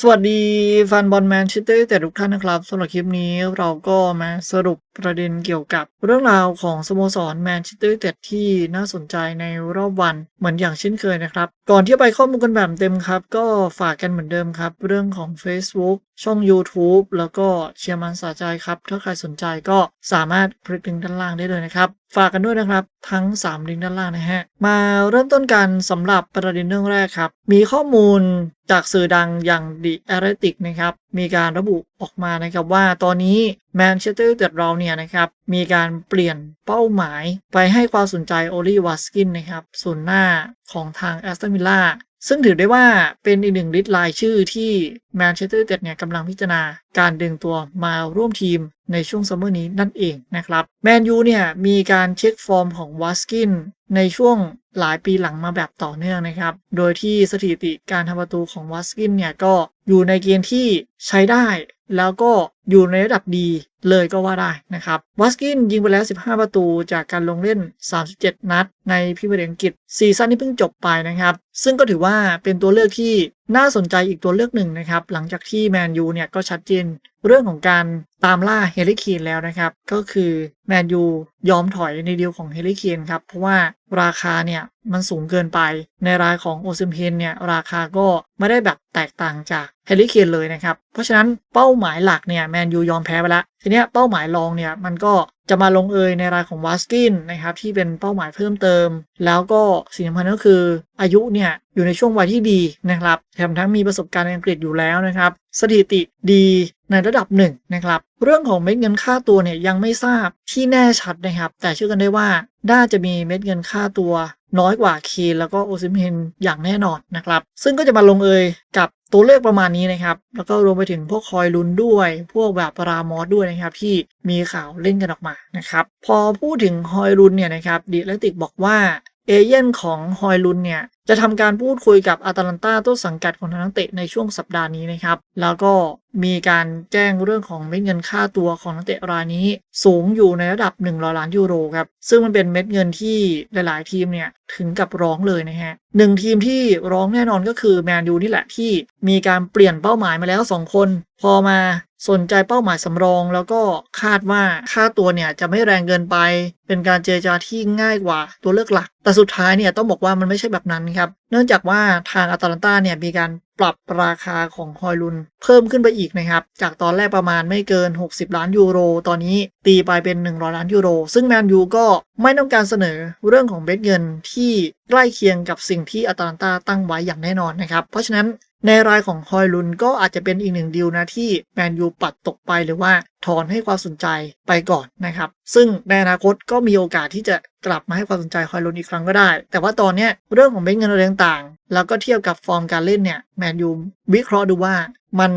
สวัสดีแฟนบอลแมนเชสเตอร์แต่ทุกท่านนะครับสำหรับคลิปนี้เราก็มาสรุปประเด็นเกี่ยวกับเรื่องราวของสโมสรแมนเชสเตอร์แต่ที่น่าสนใจในรอบวันเหมือนอย่างเช่นเคยนะครับ ก่อนที่จะไปข้อมูลกันแบบเต็มครับ ก็ฝากกันเหมือนเดิมครับ เรื่องของ Facebook ช่อง YouTube แล้วก็เชียร์มันสาใจครับ ถ้าใครสนใจก็สามารถคลิกลิงก์ด้านล่างได้เลยนะครับ ฝากกันด้วยนะครับทั้ง 3 ลิงก์ด้านล่างนะฮะ มาเริ่มต้นกันสำหรับประเด็นเรื่องแรกครับ มีข้อมูลจากสื่อดังอย่าง The Athletic นะครับ มีการระบุออกมานะครับว่าตอนนี้แมนเชสเตอร์แต่เราเนี่ยนะครับ มีการเปลี่ยนเป้าหมายไปให้ความสนใจโอลีวาสกินนะครับส่วนหน้าของทางแอสตันวิลล่า ซึ่งถือได้ว่าเป็นอีกหนึ่งลิสต์รายชื่อที่แมนเชสเตอร์ยูไนเต็ดเนี่ยกำลังพิจารณาการดึงตัวมาร่วมทีมในช่วงซัมเมอร์นี้นั่นเองนะครับแมนยูเนี่ยมีการเช็คฟอร์มของวาสกินในช่วงหลายปีหลังมาแบบต่อเนื่องนะครับ โดยที่สถิติการทำประตูของวาสกินเนี่ยก็อยู่ในเกณฑ์ที่ใช้ได้ แล้วก็อยู่ในระดับดีเลยก็ว่าได้นะครับวัสกินยิงไปแล้ว 15 ประตูจากการลงเล่น 37 นัด ในพรีเมียร์ลีกอังกฤษซีซั่นที่เพิ่งจบไปนะครับ ซึ่งก็ถือว่าเป็นตัวเลือกที่น่าสนใจอีกตัวเลือกหนึ่งนะครับ หลังจากที่แมนยูเนี่ยก็ชัดเจนเรื่องของการ ตามล่าเฮลิเคนแล้วนะครับ ก็คือแมนยูยอมถอยในดีลของเฮลิเคนครับ เพราะว่าราคาเนี่ยมันสูงเกินไป ในรายของโอซิมเพนเนี่ยราคาก็ไม่ได้แบบแตกต่างจากเฮลิเคนเลยนะครับ เพราะฉะนั้นเป้าหมายหลักเนี่ยแมนยูยอมแพ้ไปแล้วทีเนี้ยเป้าหมายรองเนี่ยมันก็ จะมาลงเอยในรายของวาสกินนะครับที่เป็นเป้าหมายเพิ่มเติม แล้วก็สิ่งสำคัญก็คือ อายุเนี่ยอยู่ในช่วงวัยที่ดีนะครับแถมทั้งมีประสบการณ์ในอังกฤษอยู่แล้วนะครับ สถิติดีในระดับหนึ่งนะครับ เรื่องของเม็ดเงินค่าตัวเนี่ยยังไม่ทราบที่แน่ชัดนะครับ แต่เชื่อกันได้ว่าน่าจะมีเม็ดเงินค่าตัวน้อยกว่าเคนแล้วก็โอซิมเฮนอย่างแน่นอนนะครับ ซึ่งก็จะมาลงเอยกับ ตัวเลขประมาณนี้นะครับ แล้วก็รวมไปถึงพวกคอยลุนด้วย พวกแบบปรามอสด้วยนะครับ ที่มีข่าวเล่นกันออกมานะครับ พอพูดถึงคอยลุนเนี่ยนะครับดีเลติกบอกว่า เอเย่นของฮอยลุนเนี่ย จะทำการพูดคุยกับอาตาลันตาต้นสังกัดของทางนักเตะในช่วงสัปดาห์นี้นะครับ แล้วก็มีการแจ้งเรื่องของเม็ดเงินค่าตัวของนักเตะรายนี้ สูงอยู่ในระดับ 100 ล้านยูโรครับ ซึ่งมันเป็นเม็ดเงินที่หลาย ๆ ทีมเนี่ยถึงกับร้องเลยนะฮะหนึ่งทีมที่ร้องแน่นอนก็คือแมนยูนี่แหละที่มีการเปลี่ยนเป้าหมายมาแล้ว 2 คน พอมา สนใจเป้าหมายสำรอง แล้วก็คาดว่าค่าตัวเนี่ยจะไม่แรงเกินไป เป็นการเจรจาที่ง่ายกว่าตัวเลือกหลัก แต่สุดท้ายเนี่ยต้องบอกว่ามันไม่ใช่แบบนั้นครับ เนื่องจากว่าทางอาตาลันตาเนี่ยมีการปรับราคาของฮอยลุนเพิ่มขึ้นไปอีกนะครับ จากตอนแรกประมาณไม่เกิน 60 ล้านยูโร ตอนนี้ตีไปเป็น 100 ล้านยูโร ซึ่งแมนยูก็ไม่ต้องการเสนอเรื่องของเบ็ดเงินที่ใกล้เคียงกับสิ่งที่อาตาลันตาตั้งไว้อย่างแน่นอนนะครับ เพราะฉะนั้น ในรายของฮอยลุนก็อาจจะเป็นอีกหนึ่งดีลนะที่แมนยูปัดตกไปหรือว่าถอนให้ความสนใจไปก่อนนะครับ ซึ่งในอนาคตก็มีโอกาสที่จะกลับมาให้ความสนใจฮอยลุนอีกครั้งก็ได้ แต่ว่าตอนนี้เรื่องของเบ็ดเงินอะไรต่างๆ แล้วก็เทียบกับฟอร์มการเล่นเนี่ยแมนยูวิเคราะห์ดูว่า มัน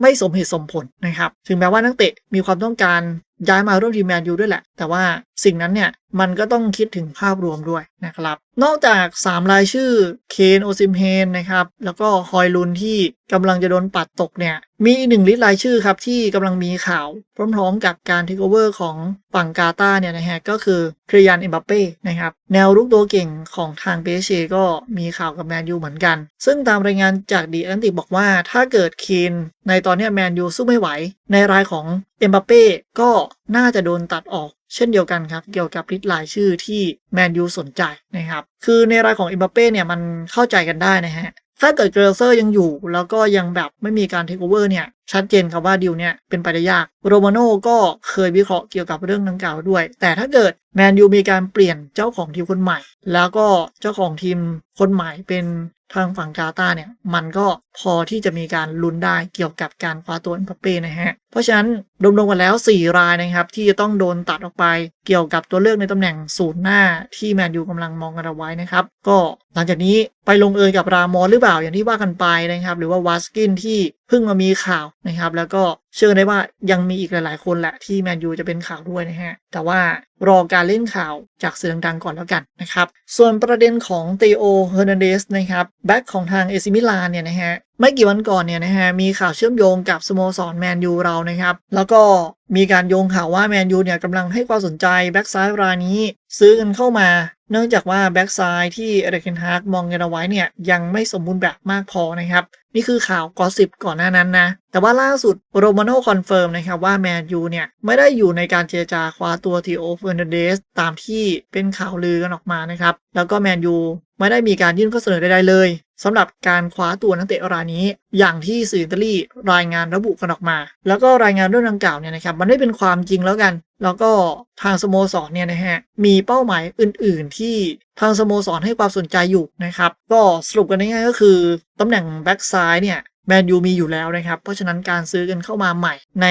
ไม่สมเหตุสมผลนะครับ ถึงแม้ว่านักเตะมีความต้องการย้ายมาร่วมทีมแมนยูด้วยแหละ แต่ว่าสิ่งนั้นเนี่ย มันก็ต้องคิดถึงภาพรวมด้วยนะครับ นอกจาก 3 รายชื่อเคนโอซิมเฮนนะครับ แล้วก็ฮอยลุนที่กำลังจะโดนปัดตกเนี่ย มีหนึ่งลิสต์รายชื่อครับ ที่กำลังมีข่าว พร้อมๆกับการเทคโอเวอร์ของฝั่งกาตาเนี่ยนะฮะก็คือครียนเอ็มบัปเป้นะครับ แนวรุกตัวเก่งของทางเปเชก็มีข่าวกับแมนยูเหมือนกัน ซึ่งตามรายงานจากดีแอนติบอกว่าถ้าเกิดเคน ในตอนนี้แมนยูสู้ไม่ไหว ในรายของเอ็มบัปเป้ก็น่าจะโดนตัดออกเช่นเดียวกันครับ เกี่ยวกับลิสต์รายชื่อที่แมนยูสนใจนะครับ คือในรายของเอ็มบัปเป้เนี่ยมันเข้าใจกันได้นะฮะถ้าเกิดเกรเซอร์ยังอยู่แล้วก็ยังแบบไม่มีการเทคโอเวอร์เนี่ย ชัดเจนครับว่าดีลเนี่ยเป็นไปได้ยาก โรมาโน่ก็เคยวิเคราะห์เกี่ยวกับเรื่องดังกล่าวด้วย แต่ถ้าเกิดแมนยูมีการเปลี่ยนเจ้าของทีมคนใหม่ แล้วก็เจ้าของทีมคนใหม่เป็นทางฝั่งกาตาเนี่ย มันก็พอที่จะมีการลุ้นได้เกี่ยวกับการคว้าตัวเอ็มบัปเป้นะฮะ เพราะฉะนั้นรวมๆกันแล้ว 4 รายนะครับ ที่จะต้องโดนตัดออกไป เกี่ยวกับตัวเลือกในตำแหน่งศูนย์หน้าที่แมนยูกำลังมองกันเอาไว้นะครับ ก็หลังจากนี้ไปลงเอยกับรามอสหรือเปล่าอย่างที่ว่ากันไปนะครับ หรือว่าวาสกินที่ เพิ่งมามีข่าวนะครับ แล้วก็เชื่อได้ว่ายังมีอีกหลาย ๆ คนแหละที่แมนยูจะเป็นข่าวด้วยนะฮะ แต่ว่ารอการเล่นข่าวจากสื่อดังๆก่อนแล้วกันนะครับ ส่วนประเด็นของเตโอเฮอร์นันเดสนะครับแบ็กของทางเอซิมิลานเนี่ยนะฮะไม่กี่วันก่อนเนี่ยนะฮะมีข่าวเชื่อมโยงกับสโมสรแมนยูเรานะครับ แล้วก็มีการโยงข่าวว่าแมนยูเนี่ยกำลังให้ความสนใจแบ็กซ้ายรายนี้ ซื้อกันเข้ามา เนื่องจากว่าแบ็กซ้ายที่เอริกเทนฮาร์กมองกันเอาไว้เนี่ยยังไม่สมบูรณ์แบบมากพอนะครับ นี่คือข่าวกอสิบก่อนหน้านั้นนะ แต่ว่าล่าสุดโรมาโน่คอนเฟิร์มนะครับว่าแมนยูเนี่ย ไม่ได้อยู่ในการเจรจาคว้าตัวทีโอเฟอร์นเดสตามที่เป็นข่าวลือกันออกมานะครับ แล้วก็แมนยูไม่ได้มีการยื่นข้อเสนอใดๆเลย สำหรับการคว้าตัวนักเตะรายนี้ อย่างที่สื่ออิตาลีรายงานระบุกันออกมา แล้วก็รายงานเรื่องดังกล่าวเนี่ยนะครับ มันไม่เป็นความจริงแล้วกัน แล้วก็ทางสโมสรเนี่ยนะฮะมีเป้าหมายอื่น ๆ ที่ทางสโมสรให้ความสนใจอยู่นะครับ ก็สรุปกันง่ายๆก็คือตำแหน่งแบ็กซ้ายเนี่ยแมนยูมีอยู่แล้วนะครับ เพราะฉะนั้นการซื้อกันเข้ามาใหม่ ใน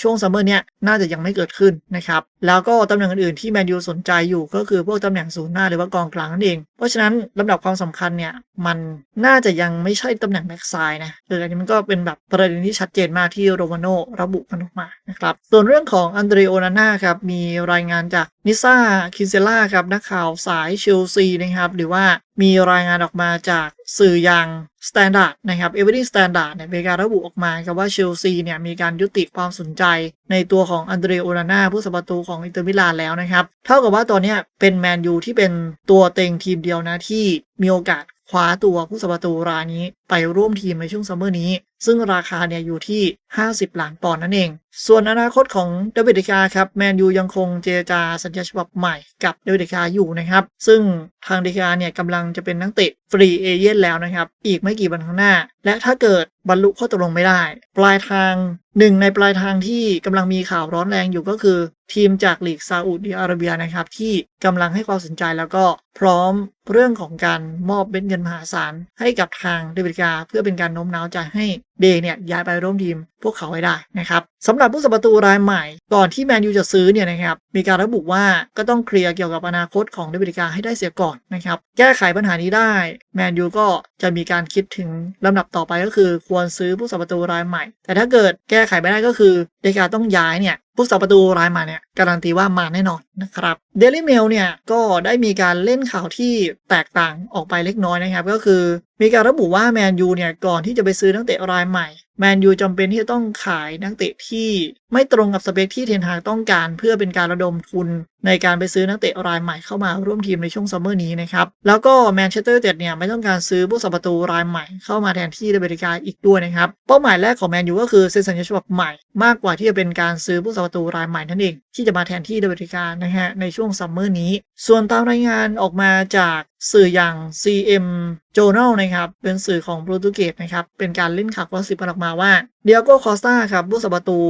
ช่วงซัมเมอร์เนี้ยน่าจะยังไม่เกิดขึ้นนะครับแล้วก็ตำแหน่งอื่นๆที่แมนยูสนใจอยู่ก็คือพวกตำแหน่งศูนย์หน้าหรือว่ากองกลางนั่นเอง เพราะฉะนั้นลำดับความสำคัญเนี่ย มันน่าจะยังไม่ใช่ตำแหน่งแบ็กซ้ายนะเอออันนี้มันก็เป็นแบบประเด็นที่ชัดเจนมากที่โรมาโนระบุกันออกมานะครับ ส่วนเรื่องของอันเดรโอนาน่าครับ มีรายงานจากนิซ่าคินเซล่าครับนักข่าวสายเชลซีนะครับหรือว่ามีรายงานออกมาจากสื่ออย่าง Standard นะครับ Every Standard เนี่ยมีการระบุออกมาครับว่าเชลซีเนี่ยมีการยุติความสนใจ ในตัวของอันเดรโอนาน่าผู้สัประตูของอินเตอร์มิลานแล้วนะครับ เท่ากับว่าตอนนี้เป็นแมนยูที่เป็นตัวเต็งทีมเดียวนะที่มีโอกาสคว้าตัวผู้สัประตูรายนี้ไปร่วมทีมในช่วงซัมเมอร์นี้ ซึ่งราคาเนี่ยอยู่ที่ 50 ล้านปอนด์นั่นเอง ส่วนอนาคตของเดวิดเดคาครับแมนยูยังคงเจรจาสัญญาฉบับใหม่กับเดวิดคาอยู่นะครับ ซึ่งทางเดคาเนี่ยกำลังจะเป็นนักเตะ ฟรีเอเย่นแล้วนะครับ อีกไม่กี่วันข้างหน้า และถ้าเกิดบรรลุข้อตกลงไม่ได้ ปลายทางหนึ่งในปลายทางที่กำลังมีข่าวร้อนแรงอยู่ก็คือ ทีมจากลีกซาอุดิอาระเบียนะครับ ที่กำลังให้ความสนใจแล้วก็พร้อมเรื่องของการมอบเบ็ดเงินมหาศาลให้กับทางเดวิดกา เพื่อเป็นการโน้มน้าวใจให้เดย์เนี่ยย้ายไปร่วมทีมพวกเขาให้ได้นะครับสำหรับผู้สัประตูรายใหม่ ก่อนที่แมนยูจะซื้อเนี่ยนะครับมีการระบุว่าก็ต้องเคลียร์เกี่ยวกับอนาคตของเดวิดกาให้ได้เสียก่อนนะครับแก้ไขปัญหานี้ได้แมนยูก็จะมีการคิดถึงลำดับต่อไปก็คือ ควรซื้อผู้สัประตูรายใหม่ แต่ถ้าเกิดแก้ไขไม่ได้ก็คือเดกาต้องย้ายเนี่ยผู้สัประตูรายใหม่เนี่ยการันตีว่ามาแน่นอนนะครับ เดลิเมลเนี่ยก็ได้มีการเล่นข่าวที่แตกต่างออกไปเล็กน้อยนะครับ ก็คือมีการระบุว่าแมนยูเนี่ยก่อนที่จะไปซื้อนักเตะรายใหม่แมนยูจำเป็นที่จะต้องขายนักเตะที่ไม่ตรงกับสเปคที่เทนฮากต้องการ เพื่อเป็นการระดมทุนในการไปซื้อนักเตะรายใหม่เข้ามาร่วมทีมในช่วงซัมเมอร์นี้นะครับ แล้วก็แมนเชสเตอร์ยูไนเต็ดเนี่ยไม่ต้องการซื้อผู้สัประตูรายใหม่เข้ามาแทนที่เดเบริกาอีกด้วยนะครับ เป้าหมายแรกของแมนยูก็คือเซ็นสัญญาฉบับใหม่ มากกว่าที่จะเป็นการซื้อผู้สัประตูรายใหม่นั่นเองที่จะมาแทนที่เดเบริกานะฮะในช่วงซัมเมอร์นี้ ส่วนตามรายงานออกมาจากสื่ออย่าง CM Journal นะครับ เป็นสื่อของโปรตุเกสนะครับ เป็นการเล่นข่าวกอสิบออกมาว่าเดียโก้คอสตาครับผู้สัประตู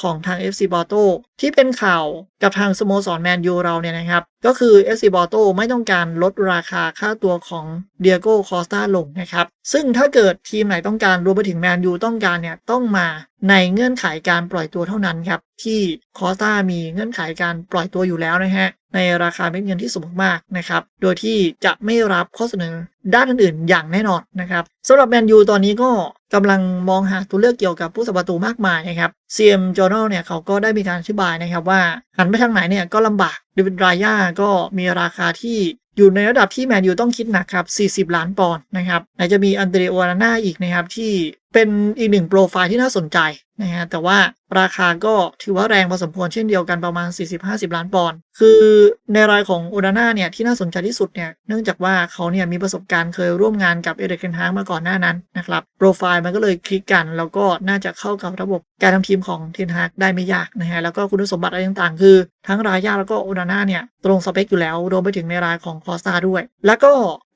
ของทาง FC บอโตที่เป็นข่าวกับทางสโมสรแมนยูเราเนี่ยนะครับ ก็คือ FC บอโตไม่ต้องการลดราคาค่าตัวของเดียโก้คอสตาลงนะครับ ซึ่งถ้าเกิดทีมไหนต้องการรวมไปถึงแมนยูต้องการเนี่ยต้องมาในเงื่อนไขการปล่อยตัวเท่านั้นครับที่คอสตามีเงื่อนไขการปล่อยตัวอยู่แล้วนะฮะในราคาเม็ดเงินที่สูงมากนะครับ โดยที่จะไม่รับข้อเสนอด้านอื่นๆ อย่างแน่นอนนะครับสำหรับแมนยูตอนนี้ก็กำลังมองหาตัวเลือกเกี่ยวกับผู้สัประตูมากมายนะครับ CM Journal เนี่ยเขาก็ได้มีการอธิบายนะครับว่าหันไปทางไหนเนี่ยก็ลำบากเดวิดรายาก็มีราคาที่อยู่ในระดับที่แมนยูต้องคิดหนักครับ 40 ล้านปอนด์นะครับไหนจะมีอันเดรโอนาน่าอีกนะครับที่เป็นอีกหนึ่งโปรไฟล์ที่น่าสนใจนะฮะแต่ว่าราคาก็ถือว่าแรงพอสมควรเช่นเดียวกันประมาณ 40-50 ล้านปอนด์คือในรายของโอนาน่าเนี่ยที่น่าสนใจที่สุดเนี่ยเนื่องจากว่าเขาเนี่ยมีประสบการณ์เคยร่วมงานกับเอเดรเคนฮางมาก่อนหน้านั้นนะครับโปรไฟล์มันก็เลยคลิกกัน แล้วก็น่าจะเข้ากับระบบการทำทีมของเทนฮากได้ไม่ยากนะฮะแล้วก็คุณสมบัติอะไรต่างๆ คือ ทั้งรายยาแล้วก็โอนาน่าเนี่ยตรงสเปคอยู่แล้วรวมไปถึงในรายของคอสตาด้วย แล้วก็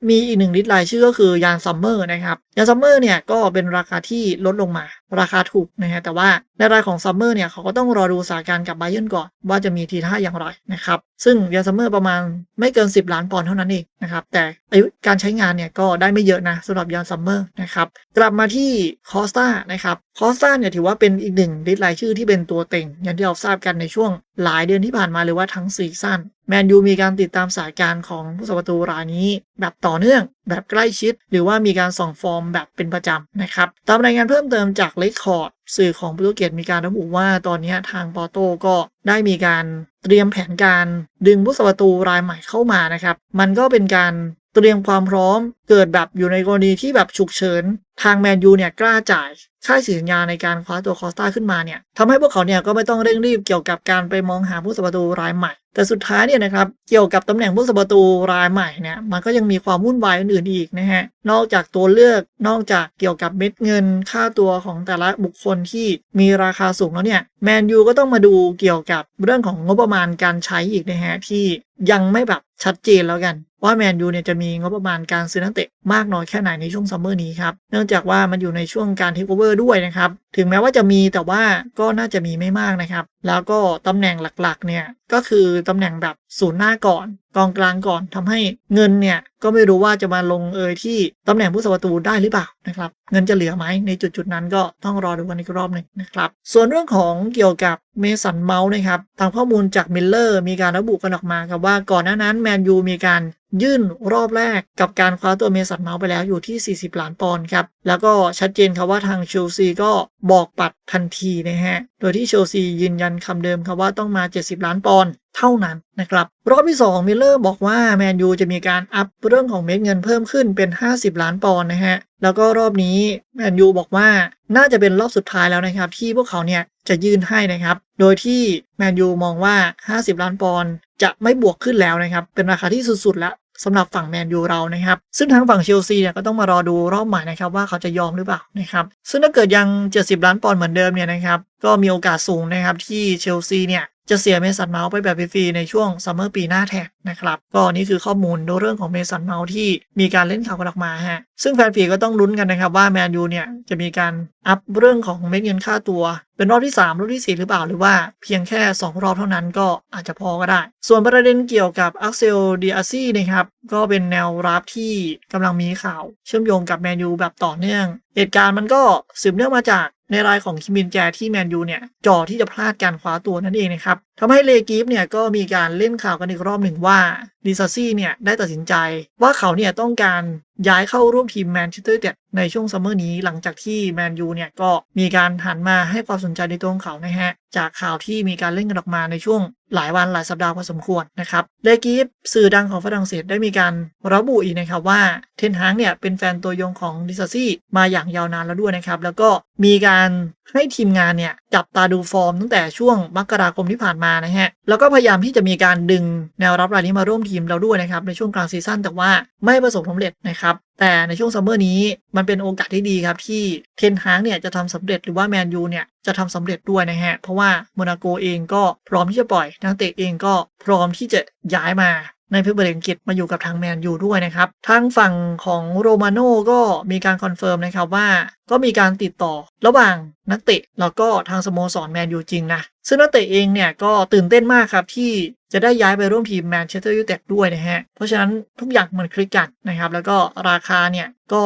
มีอีกหนึ่งลิต์รายชื่อก็คือยานซัมเมอร์นะครับยานซัมเมอร์เนี่ยก็เป็นราคาที่ลดลงมา ราคาถูกนะฮะแต่ว่าในรายของซัมเมอร์เนี่ยเขาก็ต้องรอดูสถานการณ์กับไบเยนก่อน ว่าจะมีทีท่าอย่างไรนะครับซึ่งยานซัมเมอร์ประมาณไม่เกิน 10 ล้านปอนด์เท่านั้นเองนะครับแต่อายุการใช้งานเนี่ยก็ได้ไม่เยอะนะสำหรับยานซัมเมอร์นะครับกลับมาที่คอสตานะครับคอสตาเนี่ยถือว่าเป็นอีกหนึ่งลิต์รายชื่อที่เป็นตัวเต็งอย่างที่เราทราบกันในช่วงหลายเดือนที่ผ่านมาหรือว่าทั้งซีซั่น แมนยูมีการติดตามสถานการณ์ของผู้สัประตูรายนี้ แบบต่อเนื่องแบบใกล้ชิด หรือว่ามีการส่องฟอร์มแบบเป็นประจำนะครับ ตามรายงานเพิ่มเติมจากเลคคอร์ดสื่อของโปรตุเกสมีการระบุว่าตอนนี้ทางปอโตก็ได้มีการเตรียมแผนการดึงผู้สัประตูรายใหม่เข้ามานะครับ มันก็เป็นการ เตรียมความพร้อมเกิดแบบอยู่ในกรณีที่แบบฉุกเฉิน ทางแมนยูเนี่ยกล้าจ่ายค่าเสียสัญญาในการคว้าตัวคอสตาขึ้นมาเนี่ยทำให้พวกเขาเนี่ยก็ไม่ต้องเร่งรีบเกี่ยวกับการไปมองหาผู้สาประตูรายใหม่ แต่สุดท้ายเนี่ยนะครับเกี่ยวกับตำแหน่งผู้สาประตูรายใหม่เนี่ยมันก็ยังมีความวุ่นวายอื่นๆอีกนะฮะนอกจากตัวเลือกนอกจากเกี่ยวกับเม็ดเงินค่าตัวของแต่ละบุคคลที่มีราคาสูงแล้วเนี่ยแมนยูก็ต้องมาดูเกี่ยวกับเรื่องของงบประมาณการใช้อีกนะฮะที่ยังไม่แบบชัดเจนแล้วกัน ว่าแมนยูเนี่ยจะมีงบประมาณการซื้อนักเตะมากน้อยแค่ไหนในช่วงซัมเมอร์นี้ครับ เนื่องจากว่ามันอยู่ในช่วงการเทคโอเวอร์ด้วยนะครับ ถึงแม้ว่าจะมีแต่ว่าก็น่าจะมีไม่มากนะครับ แล้วก็ตำแหน่งหลักๆเนี่ยก็คือตำแหน่งแบบศูนย์หน้าก่อน กองกลางก่อนทำให้เงินเนี่ยก็ไม่รู้ว่าจะมาลงเอยที่ตำแหน่งผู้สาประตูได้หรือเปล่านะครับเงินจะเหลือไหมในจุดๆนั้นก็ต้องรอดูกันอีกรอบหนึ่งนะครับ ส่วนเรื่องของเกี่ยวกับเมสันเมาส์นะครับทางข้อมูลจากมิลเลอร์มีการระบุกันออกมาครับว่าก่อนหน้านั้นแมนยูมีการยื่นรอบแรกกับการคว้าตัวเมสันเมาส์ไปแล้วอยู่ที่ 40 ล้านปอนด์ครับแล้วก็ชัดเจนครับว่าทางเชลซีก็บอกปัดทันทีนะฮะ โดยที่เชลซียืนยันคำเดิมครับว่าต้องมา 70 ล้านปอนด์เท่านั้นนะครับ รอบที่ 2 มิลเลอร์บอกว่าแมนยูจะมีการอัพเรื่องของเม็ดเงินเพิ่มขึ้นเป็น 50 ล้านปอนด์นะฮะ แล้วก็รอบนี้แมนยูบอกว่าน่าจะเป็นรอบสุดท้ายแล้วนะครับ ที่พวกเขาเนี่ยจะยื่นให้นะครับ โดยที่แมนยูมองว่า 50 ล้านปอนด์จะไม่บวกขึ้นแล้วนะครับ เป็นราคาที่สุดๆแล้ว สำหรับฝั่งแมนยูเรานะครับ ซึ่งทางฝั่งเชลซีเนี่ยก็ต้องมารอดูรอบใหม่นะครับว่าเขาจะยอมหรือเปล่านะครับซึ่งถ้าเกิดยัง 70 ล้านปอนด์เหมือนเดิมเนี่ยนะครับก็มีโอกาสสูงนะครับที่เชลซีเนี่ย จะเสียเมสันเมาส์ไปแบบฟรีในช่วงซัมเมอร์ปีหน้าแทนนะครับ ก็นี่คือข้อมูลเรื่องของเมสันเมาส์ที่มีการเล่นข่าวกันออกมาฮะ ซึ่งแฟนผีก็ต้องลุ้นกันนะครับว่าแมนยูเนี่ยจะมีการอัพเรื่องของเม็ดเงินค่าตัว เป็นรอบที่ 3 รอบที่ 4 หรือเปล่าหรือว่าเพียงแค่ 2 รอบเท่านั้นก็อาจจะพอก็ได้ ส่วนประเด็นเกี่ยวกับอักเซลดีอาซี่นะครับก็เป็นแนวรับที่กำลังมีข่าว เชื่อมโยงกับแมนยูแบบต่อเนื่อง เหตุการณ์มันก็สืบเนื่องมาจาก ในรายของคิมินแจที่แมนยูเนี่ยจ่อที่จะพลาดการคว้าตัวนั่นเองนะครับทำให้เลกิฟเนี่ยก็มีการเล่นข่าวกันอีกรอบหนึ่งว่าดิซาซี่เนี่ยได้ตัดสินใจว่าเขาเนี่ยต้องการ ย้ายเข้าร่วมทีมแมนเชสเตอร์เนเต็ดในช่วงซัมเมอร์นี้หลังจากที่แมนยูเนี่ยก็มีการหันมาให้ความสนใจในตัวของเขานะฮะ จากข่าวที่มีการเล่นกันออกมาในช่วงหลายวันหลายสัปดาห์พอสมควรนะครับเลกิฟสื่อดังของฝรั่งเศสได้มีการระบุอีกนะครับว่าเทนฮางเนี่ยเป็นแฟนตัวยงของดิซซี่มาอย่างยาวนานแล้วด้วยนะครับแล้วก็มีการให้ทีมงานเนี่ยจับตาดูฟอร์มตั้งแต่ช่วงมกราคมที่ผ่านมานะฮะ แล้วก็พยายามที่จะมีการดึงแนวรับรายนี้มาร่วมทีมเราด้วยนะครับ ในช่วงกลางซีซั่นแต่ว่าไม่ประสบความสำเร็จนะครับ แต่ในช่วงซัมเมอร์นี้มันเป็นโอกาสที่ดีครับ ที่เทนฮางเนี่ยจะทำสำเร็จหรือว่าแมนยูเนี่ยจะทำสำเร็จด้วยนะฮะ เพราะว่าโมนาโกเองก็พร้อมที่จะปล่อยนักเตะเองก็พร้อมที่จะย้ายมา ในพรีเมียร์ลีกอังกฤษมาอยู่กับทางแมนยูด้วยนะครับ ทางฝั่งของโรมาโน่ก็มีการคอนเฟิร์มนะครับว่า ก็มีการติดต่อระหว่างนักเตะแล้วก็ทางสโมสรแมนยูจริงนะ ซึ่งนักเตะเองเนี่ยก็ตื่นเต้นมากครับที่จะได้ย้ายไปร่วมทีมแมนเชสเตอร์ยูไนเต็ดด้วยนะฮะ เพราะฉะนั้นทุกอย่างมันคลิกกันนะครับ แล้วก็ราคาเนี่ยก็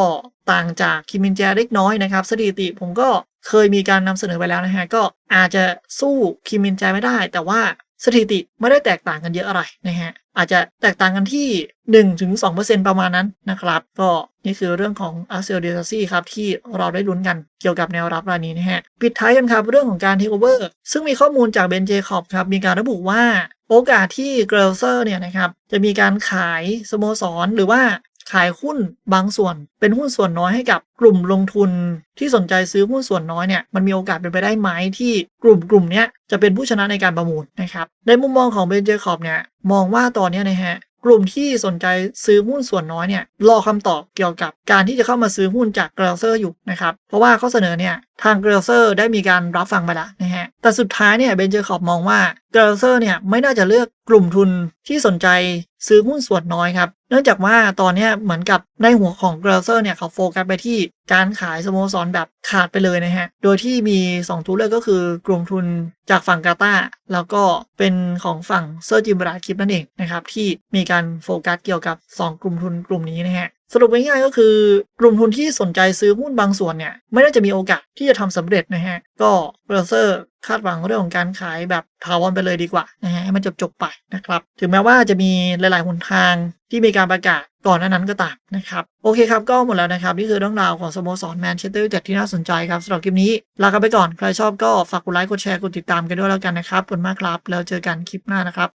ต่างจากคิมินแจเล็กน้อยนะครับ สถิติผมก็เคยมีการนำเสนอไปแล้วนะฮะ ก็อาจจะสู้คิมมินแจไม่ได้ แต่ว่า สถิติไม่ได้แตกต่างกันเยอะอะไรนะฮะอาจจะแตกต่างกันที่ 1-2%ประมาณนั้นนะครับ ก็นี่คือเรื่องของอาร์เซลเดซซี่ครับ ที่เราได้ลุ้นกันเกี่ยวกับแนวรับรายนี้นะฮะ ปิดท้ายกันครับ เรื่องของการเทคโอเวอร์ซึ่งมีข้อมูลจากเบนเจคอบครับ มีการระบุว่าโอกาสที่เกรลเซอร์เนี่ยนะครับ จะมีการขายสโมสรหรือว่า ขายหุ้นบางส่วน เป็นหุ้นส่วนน้อยให้กับกลุ่มลงทุนที่สนใจซื้อหุ้นส่วนน้อยเนี่ยมันมีโอกาสเป็นไปได้ไหมที่กลุ่มกลุ่มนี้จะเป็นผู้ชนะในการประมูลนะครับในมุมมองของเบนเจคอบเนี่ยมองว่าตอนนี้นะฮะกลุ่มที่สนใจซื้อหุ้นส่วนน้อยเนี่ยรอคำตอบเกี่ยวกับการที่จะเข้ามาซื้อหุ้นจากกราเซอร์อยู่นะครับเพราะว่าข้อเสนอเนี่ย ทางเกรลเซอร์ได้มีการรับฟังไปแล้วนะฮะ แต่สุดท้ายเนี่ยเบนเจคอบมองว่าเกรลเซอร์เนี่ยไม่น่าจะเลือกกลุ่มทุนที่สนใจซื้อหุ้นส่วนน้อยครับ เนื่องจากว่าตอนนี้เหมือนกับในหัวของเกรลเซอร์เนี่ยเขาโฟกัสไปที่การขายสโมสรแบบขาดไปเลยนะฮะ โดยที่มี2ตัวเลือกก็คือกลุ่มทุนจากฝั่งกาตาแล้วก็เป็นของฝั่งเซอร์จิมบราคิปนั่นเองนะครับที่มีการโฟกัสเกี่ยวกับ 2 กลุ่มทุนกลุ่มนี้นะฮะ สรุปง่ายๆก็คือกลุ่มทุนที่สนใจซื้อหุ้นบางส่วนเนี่ย ไม่น่าจะมีโอกาสที่จะทำสำเร็จนะฮะ ก็เบรเซอร์คาดหวังเรื่องของการขายแบบถาวรไปเลยดีกว่านะฮะให้มันจบๆไปนะครับ ถึงแม้ว่าจะมีหลายๆหนทางที่มีการประกาศก่อนหน้านั้นก็ตามนะครับ โอเคครับ ก็หมดแล้วนะครับ นี่คือเรื่องราวของสโมสรแมนเชสเตอร์ยูไนเต็ดที่น่าสนใจครับสำหรับคลิปนี้ ลากันไปก่อนใครชอบก็ฝากกดไลค์กดแชร์กดติดตามกันด้วยแล้วกันนะครับขอบคุณมากครับ แล้วเจอกันคลิปหน้านะครับ